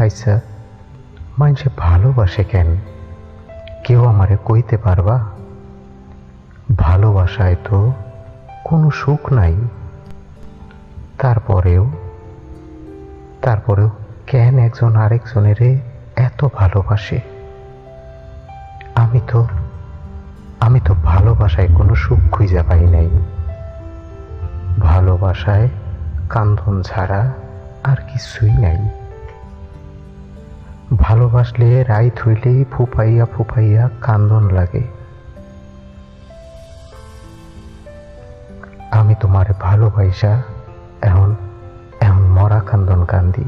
আচ্ছা মানুষে ভালোবাসে কেন? কেউ আমারে কইতে পারবা? ভালোবাসায় তো কোনো সুখ নাই। তারপরেও তারপরেও কেন একজন আরেকজনের এত ভালোবাসে? আমি তো আমি তো ভালোবাসায় কোনো সুখ খুঁজে পাই নাই। ভালোবাসায় কান্দন ছাড়া আর কিছুই নাই। ভালোবাসলে রাইত হইলেই ফুপাইয়া ফুপাইয়া কান্দন লাগে। আমি তোমারে ভালোবাসা এখন এখন মরা কান্দন কান্দি।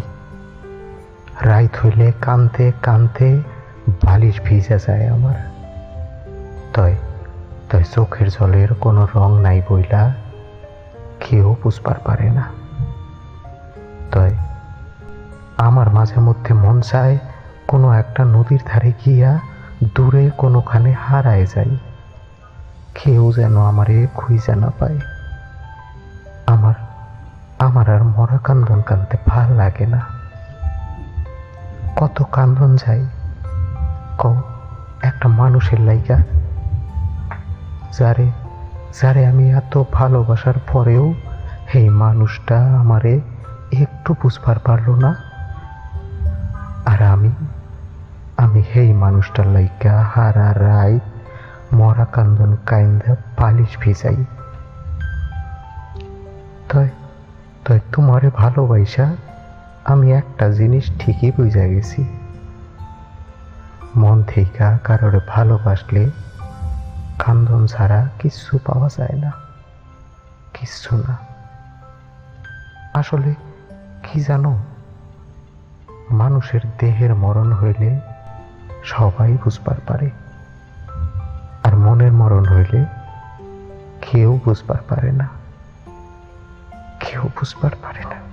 রাইত হইলে কানতে কানতে বালিশ ভিজা যায় আমার। তয় তয় চোখের জলের কোনো রং নাই বইলা, কেউ বুঝবার পারে না। তয়, আমার মাঝে মধ্যে মন চায় কোনো একটা নদীর ধারে গিয়া দূরে কোনোখানে হারায় যাই। কেউ যেন আমারে খুঁজে না পায়। আমার আমার আর মরা কান্দন কানতে ভালো লাগে না। কত কান্দন যায় ক একটা মানুষের লাইগা, যারে যারে আমি এত ভালোবাসার পরেও এই মানুষটা আমারে একটু বুঝবার পারল না। আর আমি সেই মানুষটার লাইকা, হারা রাই মরা কান্দন কাইন্দা, পালিশ ভিজাই। তয় তয় তোমারে ভালোবাসা আমি একটা জিনিস ঠিকই বুঝা গেছি। মন থেকে কারোরে ভালোবাসলে কান্দন ছাড়া কিচ্ছু পাওয়া যায় না। কিচ্ছু না। আসলে কি জানো, মানুষের দেহের মরণ হইলে সবাই বুঝবার পারে। আর মনের মরণ হইলে কেউ বুঝবার পারে না। কেউ বুঝবার পারে না।